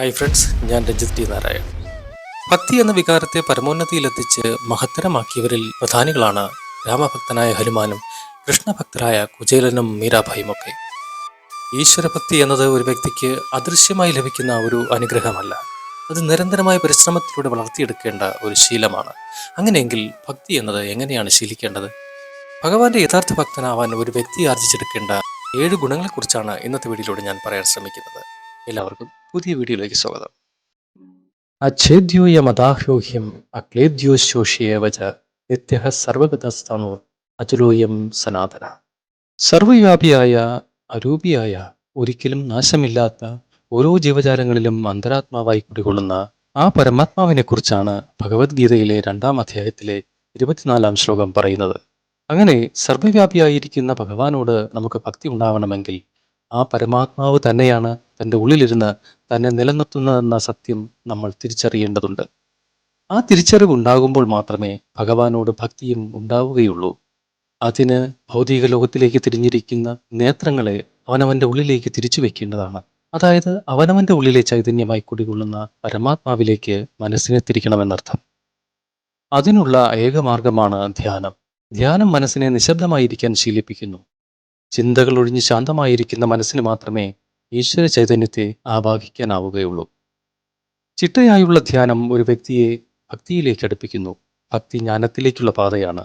Hi friends ഞാൻ Ranjith T Narayan. ഭക്തി എന്ന വികാരത്തെ പരമോന്നതിയിലെത്തിച്ച് മഹത്തരമാക്കിയവരിൽ പ്രധാനികളാണ് രാമഭക്തനായ ഹനുമാനും കൃഷ്ണഭക്തരായ കുചേലനും മീരാഭായിയുമൊക്കെ ഈശ്വരഭക്തി എന്നത് ഒരു വ്യക്തിക്ക് അദൃശ്യമായി ലഭിക്കുന്ന ഒരു അനുഗ്രഹമല്ല. അത് നിരന്തരമായ പരിശ്രമത്തിലൂടെ വളർത്തിയെടുക്കേണ്ട ഒരു ശീലമാണ്. അങ്ങനെയെങ്കിൽ ഭക്തി എന്നത് എങ്ങനെയാണ് ശീലിക്കേണ്ടത്? ഭഗവാന്റെ യഥാർത്ഥ ഭക്തനാവാൻ ഒരു വ്യക്തി ആർജിച്ചെടുക്കേണ്ട ഏഴ് ഗുണങ്ങളെക്കുറിച്ചാണ് ഇന്നത്തെ വീഡിയോയിലൂടെ ഞാൻ പറയാൻ ശ്രമിക്കുന്നത്. എല്ലാവർക്കും പുതിയ വീഡിയോയിലേക്ക് സ്വാഗതം. അച്ഛേദ്യോയമദാഹ്യോഹ്യം അക്ലേദ്യോശോഷിയേവച നിത്യ സർവഗതസ്ഥാനോ അചുലോയം സനാതന. സർവവ്യാപിയായ അരൂപിയായ ഒരിക്കലും നാശമില്ലാത്ത ഓരോ ജീവജാലങ്ങളിലും അന്തരാത്മാവായി കുടികൊള്ളുന്ന ആ പരമാത്മാവിനെ കുറിച്ചാണ് ഭഗവത്ഗീതയിലെ രണ്ടാം അധ്യായത്തിലെ ഇരുപത്തിനാലാം ശ്ലോകം പറയുന്നത്. അങ്ങനെ സർവവ്യാപിയായിരിക്കുന്ന ഭഗവാനോട് നമുക്ക് ഭക്തി ഉണ്ടാവണമെങ്കിൽ ആ പരമാത്മാവ് തന്നെയാണ് തന്റെ ഉള്ളിലിരുന്ന് തന്നെ നിലനിർത്തുന്നതെന്ന സത്യം നമ്മൾ തിരിച്ചറിയേണ്ടതുണ്ട്. ആ തിരിച്ചറിവ് ഉണ്ടാകുമ്പോൾ മാത്രമേ ഭഗവാനോട് ഭക്തിയും ഉണ്ടാവുകയുള്ളൂ. അതിന് ഭൗതിക ലോകത്തിലേക്ക് തിരിഞ്ഞിരിക്കുന്ന നേത്രങ്ങളെ അവനവന്റെ ഉള്ളിലേക്ക് തിരിച്ചു വെക്കേണ്ടതാണ്. അതായത് അവനവന്റെ ഉള്ളിലെ ചൈതന്യമായി കുടികൊള്ളുന്ന പരമാത്മാവിലേക്ക് മനസ്സിനെ തിരിക്കണമെന്നർത്ഥം. അതിനുള്ള ഏകമാർഗമാണ് ധ്യാനം. ധ്യാനം മനസ്സിനെ നിശബ്ദമായിരിക്കാൻ ശീലിപ്പിക്കുന്നു. ചിന്തകൾ ഒഴിഞ്ഞ് ശാന്തമായിരിക്കുന്ന മനസ്സിന് മാത്രമേ ഈശ്വര ചൈതന്യത്തെ ആവാഹിക്കാനാവുകയുള്ളൂ. ചിട്ടയായുള്ള ധ്യാനം ഒരു വ്യക്തിയെ ഭക്തിയിലേക്ക് അടുപ്പിക്കുന്നു. ഭക്തി ജ്ഞാനത്തിലേക്കുള്ള പാതയാണ്.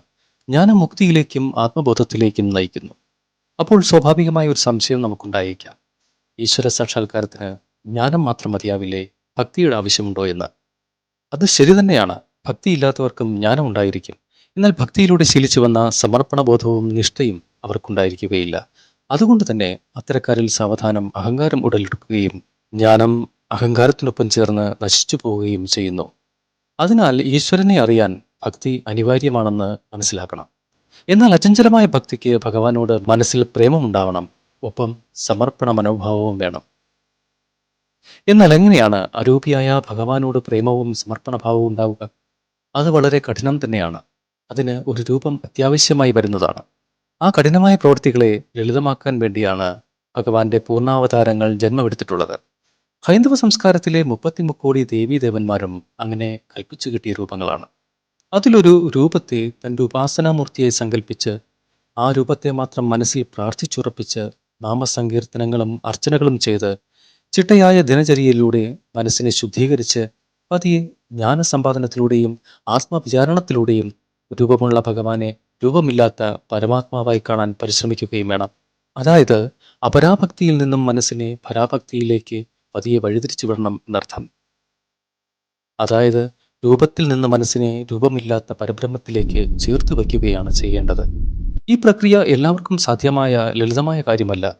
ജ്ഞാനം മുക്തിയിലേക്കും ആത്മബോധത്തിലേക്കും നയിക്കുന്നു. അപ്പോൾ സ്വാഭാവികമായ ഒരു സംശയം നമുക്കുണ്ടായേക്കാം. ഈശ്വര സാക്ഷാത്കാരത്തിന് ജ്ഞാനം മാത്രം മതിയാവില്ലേ? ഭക്തിയുടെ ആവശ്യമുണ്ടോ എന്ന്. അത് ശരി തന്നെയാണ്. ഭക്തിയില്ലാത്തവർക്കും ജ്ഞാനം ഉണ്ടായിരിക്കും. എന്നാൽ ഭക്തിയിലൂടെ ശീലിച്ചു വന്ന സമർപ്പണബോധവും നിഷ്ഠയും അവർക്കുണ്ടായിരിക്കുകയില്ല. അതുകൊണ്ട് തന്നെ അത്തരക്കാരിൽ സാവധാനം അഹങ്കാരം ഉടലെടുക്കുകയും ജ്ഞാനം അഹങ്കാരത്തിനൊപ്പം ചേർന്ന് നശിച്ചു പോവുകയും ചെയ്യുന്നു. അതിനാൽ ഈശ്വരനെ അറിയാൻ ഭക്തി അനിവാര്യമാണെന്ന് മനസ്സിലാക്കണം. എന്നാൽ അചഞ്ചലമായ ഭക്തിക്ക് ഭഗവാനോട് മനസ്സിൽ പ്രേമമുണ്ടാവണം. ഒപ്പം സമർപ്പണ മനോഭാവവും വേണം. എന്നാൽ എങ്ങനെയാണ് അരൂപിയായ ഭഗവാനോട് പ്രേമവും സമർപ്പണഭാവവും ഉണ്ടാവുക? അത് വളരെ കഠിനം തന്നെയാണ്. അതിന് ഒരു രൂപം അത്യാവശ്യമായി വരുന്നതാണ്. ആ കഠിനമായ പ്രവൃത്തികളെ ലളിതമാക്കാൻ വേണ്ടിയാണ് ഭഗവാന്റെ പൂർണാവതാരങ്ങൾ ജന്മമെടുത്തിട്ടുള്ളത്. ഹൈന്ദവ സംസ്കാരത്തിലെ മുപ്പത്തിമുക്കോടി ദേവീദേവന്മാരും അങ്ങനെ കൽപ്പിച്ചു കിട്ടിയ രൂപങ്ങളാണ്. അതിലൊരു രൂപത്തെ തന്റെ ഉപാസനാമൂർത്തിയായി സങ്കല്പിച്ച് ആ രൂപത്തെ മാത്രം മനസ്സിൽ പ്രാർത്ഥിച്ചുറപ്പിച്ച് നാമസങ്കീർത്തനങ്ങളും അർച്ചനകളും ചെയ്ത് ചിട്ടയായ ദിനചര്യയിലൂടെ മനസ്സിനെ ശുദ്ധീകരിച്ച് പതിയെ ജ്ഞാനസമ്പാദനത്തിലൂടെയും ആത്മവിചാരണത്തിലൂടെയും രൂപമുള്ള ഭഗവാനെ രൂപമില്ലാത്ത പരമാത്മാവായി കാണാൻ പരിശ്രമിക്കുകയും വേണം. അതായത് അപരാഭക്തിയിൽ നിന്നും മനസ്സിനെ പരാഭക്തിയിലേക്ക് പതിയെ വഴിതിരിച്ചു വിടണം എന്നർത്ഥം. അതായത് രൂപത്തിൽ നിന്ന് മനസ്സിനെ രൂപമില്ലാത്ത പരബ്രഹ്മത്തിലേക്ക് ചേർത്ത് വയ്ക്കുകയാണ് ചെയ്യേണ്ടത്. ഈ പ്രക്രിയ എല്ലാവർക്കും സാധ്യമായ ലളിതമായ കാര്യമല്ല.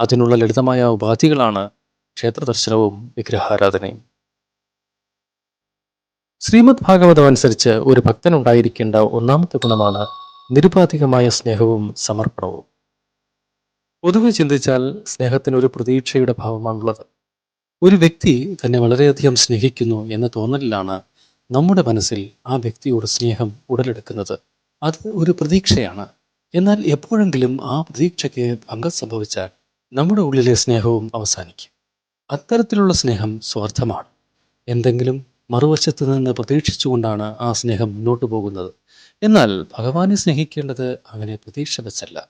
അതിനുള്ള ലളിതമായ ഉപാധികളാണ് ക്ഷേത്രദർശനവും വിഗ്രഹാരാധനയും. ശ്രീമദ് ഭാഗവതം അനുസരിച്ച് ഒരു ഭക്തനുണ്ടായിരിക്കേണ്ട ഒന്നാമത്തെ ഗുണമാണ് നിരുപാധികമായ സ്നേഹവും സമർപ്പണവും. പൊതുവെ ചിന്തിച്ചാൽ സ്നേഹത്തിന് ഒരു പ്രതീക്ഷയുടെ ഭാവമാണുള്ളത്. ഒരു വ്യക്തി തന്നെ വളരെയധികം സ്നേഹിക്കുന്നു എന്ന തോന്നലിലാണ് നമ്മുടെ മനസ്സിൽ ആ വ്യക്തിയോട് സ്നേഹം ഉടലെടുക്കുന്നത്. അത് ഒരു പ്രതീക്ഷയാണ്. എന്നാൽ എപ്പോഴെങ്കിലും ആ പ്രതീക്ഷയ്ക്ക് ഭംഗം സംഭവിച്ചാൽ നമ്മുടെ ഉള്ളിലെ സ്നേഹവും അവസാനിക്കും. അത്തരത്തിലുള്ള സ്നേഹം സ്വാർത്ഥമാണ്. എന്തെങ്കിലും മറുവശത്ത് നിന്ന് പ്രതീക്ഷിച്ചുകൊണ്ടാണ് ആ സ്നേഹം മുന്നോട്ട് പോകുന്നത്. എന്നാൽ ഭഗവാനെ സ്നേഹിക്കേണ്ടത് അങ്ങനെ പ്രതീക്ഷ വെച്ചല്ല.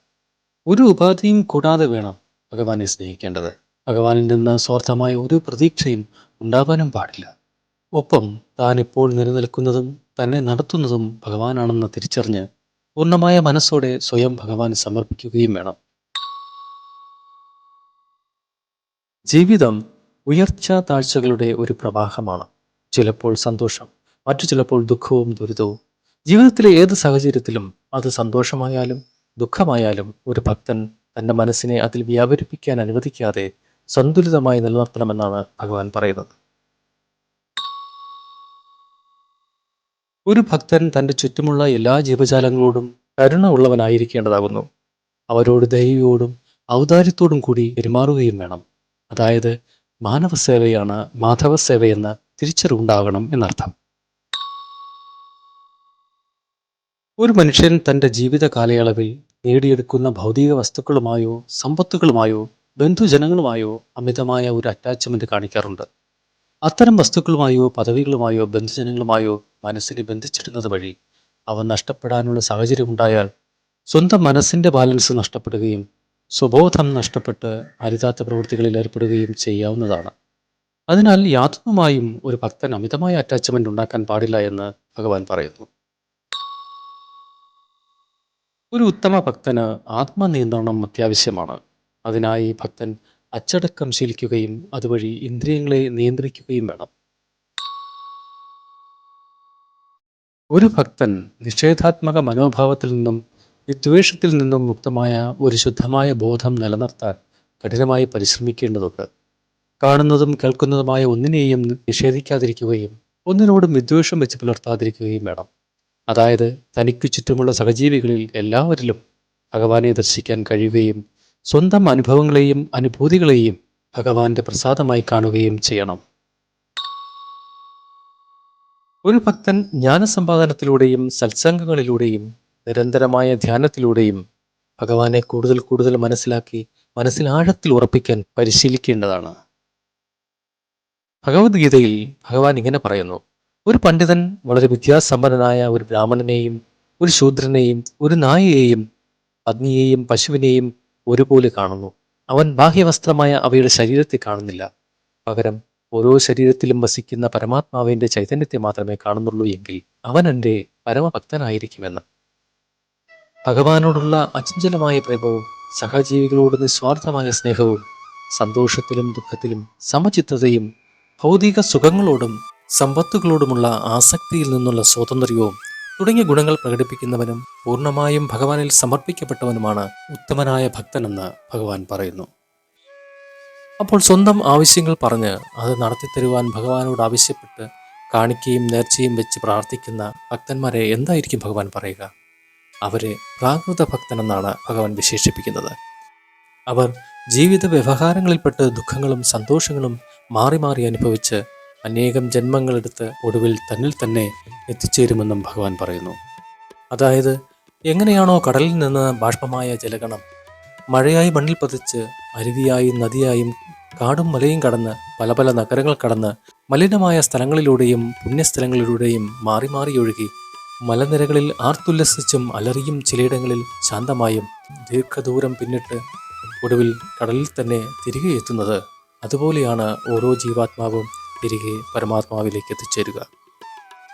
ഒരു ഉപാധിയും കൂടാതെ വേണം ഭഗവാനെ സ്നേഹിക്കേണ്ടത്. ഭഗവാനിൽ നിന്ന് സ്വാർത്ഥമായ ഒരു പ്രതീക്ഷയും ഉണ്ടാവാനും പാടില്ല. ഒപ്പം താൻ ഇപ്പോൾ നിലനിൽക്കുന്നതും തന്നെ നടത്തുന്നതും ഭഗവാനാണെന്ന് തിരിച്ചറിഞ്ഞ് പൂർണമായ മനസ്സോടെ സ്വയം ഭഗവാന് സമർപ്പിക്കുകയും വേണം. ജീവിതം ഉയർച്ച താഴ്ചകളുടെ ഒരു പ്രവാഹമാണ്. ചിലപ്പോൾ സന്തോഷം മറ്റു ചിലപ്പോൾ ദുഃഖവും ദുരിതവും. ജീവിതത്തിലെ ഏത് സാഹചര്യത്തിലും അത് സന്തോഷമായാലും ദുഃഖമായാലും ഒരു ഭക്തൻ തന്റെ മനസ്സിനെ അതിൽ വ്യാപരിപ്പിക്കാൻ അനുവദിക്കാതെ സന്തുലിതമായി നിലനിർത്തണമെന്നാണ് ഭഗവാൻ പറയുന്നത്. ഒരു ഭക്തൻ തന്റെ ചുറ്റുമുള്ള എല്ലാ ജീവജാലങ്ങളോടും കരുണ ഉള്ളവനായിരിക്കേണ്ടതാകുന്നു. അവരോട് ദയയോടും ഔദാര്യത്തോടും കൂടി പെരുമാറുകയും വേണം. അതായത് മാനവ സേവയാണ് മാനവസേവയാണ് മാധവസേവയെന്ന തിരിച്ചറിവുണ്ടാകണം എന്നർത്ഥം. ഒരു മനുഷ്യൻ തന്റെ ജീവിത കാലയളവിൽ നേടിയെടുക്കുന്ന ഭൗതിക വസ്തുക്കളുമായോ സമ്പത്തുകളുമായോ ബന്ധുജനങ്ങളുമായോ അമിതമായ ഒരു അറ്റാച്ച്മെന്റ് കാണിക്കാറുണ്ട്. അത്തരം വസ്തുക്കളുമായോ പദവികളുമായോ ബന്ധുജനങ്ങളുമായോ മനസ്സിനെ ബന്ധിച്ചിടുന്നത് വഴി അവ നഷ്ടപ്പെടാനുള്ള സാഹചര്യമുണ്ടായാൽ സ്വന്തം മനസ്സിന്റെ ബാലൻസ് നഷ്ടപ്പെടുകയും സ്വബോധം നഷ്ടപ്പെട്ട് അരുതാത്ത പ്രവൃത്തികളിൽ ഏർപ്പെടുകയും ചെയ്യാവുന്നതാണ്. അതിനാൽ യാതൊന്നുമായും ഒരു ഭക്തൻ അമിതമായ അറ്റാച്ച്മെന്റ് ഉണ്ടാക്കാൻ പാടില്ല എന്ന് ഭഗവാൻ പറയുന്നു. ഒരു ഉത്തമ ഭക്തന് ആത്മനിയന്ത്രണം അത്യാവശ്യമാണ്. അതിനായി ഭക്തൻ അച്ചടക്കം ശീലിക്കുകയും അതുവഴി ഇന്ദ്രിയങ്ങളെ നിയന്ത്രിക്കുകയും വേണം. ഒരു ഭക്തൻ നിഷേധാത്മക മനോഭാവത്തിൽ നിന്നും വിദ്വേഷത്തിൽ നിന്നും മുക്തമായ ഒരു ശുദ്ധമായ ബോധം നിലനിർത്താൻ കഠിനമായി പരിശ്രമിക്കേണ്ടതുണ്ട്. കാണുന്നതും കേൾക്കുന്നതുമായ ഒന്നിനെയും നിഷേധിക്കാതിരിക്കുകയും ഒന്നിനോടും വിദ്വേഷം വെച്ച് പുലർത്താതിരിക്കുകയും വേണം. അതായത് തനിക്കു ചുറ്റുമുള്ള സഹജീവികളിൽ എല്ലാവരിലും ഭഗവാനെ ദർശിക്കാൻ കഴിയുകയും സ്വന്തം അനുഭവങ്ങളെയും അനുഭൂതികളെയും ഭഗവാന്റെ പ്രസാദമായി കാണുകയും ചെയ്യണം. ഒരു ഭക്തൻ ജ്ഞാനസമ്പാദനത്തിലൂടെയും സത്സംഗങ്ങളിലൂടെയും നിരന്തരമായ ധ്യാനത്തിലൂടെയും ഭഗവാനെ കൂടുതൽ കൂടുതൽ മനസ്സിലാക്കി മനസ്സിലാഴത്തിൽ ഉറപ്പിക്കാൻ പരിശീലിക്കേണ്ടതാണ്. ഭഗവത്ഗീതയിൽ ഭഗവാൻ ഇങ്ങനെ പറയുന്നു. ഒരു പണ്ഡിതൻ വളരെ വിദ്യാസമ്പന്നനായ ഒരു ബ്രാഹ്മണനെയും ഒരു ശൂദ്രനെയും ഒരു നായയെയും പത്നിയെയും പശുവിനെയും ഒരുപോലെ കാണുന്നു. അവൻ ബാഹ്യവസ്ത്രമായ അവയുടെ ശരീരത്തെ കാണുന്നില്ല. പകരം ഓരോ ശരീരത്തിലും വസിക്കുന്ന പരമാത്മാവിന്റെ ചൈതന്യത്തെ മാത്രമേ കാണുന്നുള്ളൂ എങ്കിൽ അവൻ എന്റെ പരമഭക്തനായിരിക്കുമെന്ന്. ഭഗവാനോടുള്ള അചഞ്ചലമായ പ്രേമവും സഹജീവികളോട് നിസ്വാർത്ഥമായ സ്നേഹവും സന്തോഷത്തിലും ദുഃഖത്തിലും സമചിത്തതയും ഭൗതിക സുഖങ്ങളോടും സമ്പത്തുകളോടുമുള്ള ആസക്തിയിൽ നിന്നുള്ള സ്വാതന്ത്ര്യവും തുടങ്ങിയ ഗുണങ്ങൾ പ്രകടിപ്പിക്കുന്നവനും പൂർണമായും ഭഗവാനിൽ സമർപ്പിക്കപ്പെട്ടവനുമാണ് ഉത്തമനായ ഭക്തനെന്ന് ഭഗവാൻ പറയുന്നു. അപ്പോൾ സ്വന്തം ആവശ്യങ്ങൾ പറഞ്ഞ് അത് നടത്തിത്തരുവാൻ ഭഗവാനോട് ആവശ്യപ്പെട്ട് കാണിക്കുകയും നേർച്ചയും വെച്ച് പ്രാർത്ഥിക്കുന്ന ഭക്തന്മാരെ എന്തായിരിക്കും ഭഗവാൻ പറയുക? അവരെ പ്രാകൃത ഭക്തനെന്നാണ് ഭഗവാൻ വിശേഷിപ്പിക്കുന്നത്. അവർ ജീവിത വ്യവഹാരങ്ങളിൽപ്പെട്ട് ദുഃഖങ്ങളും സന്തോഷങ്ങളും മാറി മാറി അനുഭവിച്ച് അനേകം ജന്മങ്ങളെടുത്ത് ഒടുവിൽ തന്നിൽ തന്നെ എത്തിച്ചേരുമെന്നും ഭഗവാൻ പറയുന്നു. അതായത് എങ്ങനെയാണോ കടലിൽ നിന്ന് ബാഷ്പമായ ജലഗണം മഴയായി മണ്ണിൽ പതിച്ച് അരുവിയായും നദിയായും കാടും മലയും കടന്ന് പല പല നഗരങ്ങൾ കടന്ന് മലിനമായ സ്ഥലങ്ങളിലൂടെയും പുണ്യസ്ഥലങ്ങളിലൂടെയും മാറി മാറി ഒഴുകി മലനിരകളിൽ ആർത്തുല്ലസിച്ചും അലറിയും ചിലയിടങ്ങളിൽ ശാന്തമായും ദീർഘദൂരം പിന്നിട്ട് ഒടുവിൽ കടലിൽ തന്നെ തിരികെ എത്തുന്നത്. അതുപോലെയാണ് ഓരോ ജീവാത്മാവും തിരികെ പരമാത്മാവിലേക്ക് എത്തിച്ചേരുക.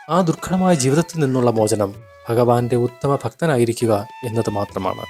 ആ ദുർഘടമായ ജീവിതത്തിൽ നിന്നുള്ള മോചനം ഭഗവാന്റെ ഉത്തമ ഭക്തനായിരിക്കുക എന്നത് മാത്രമാണ്.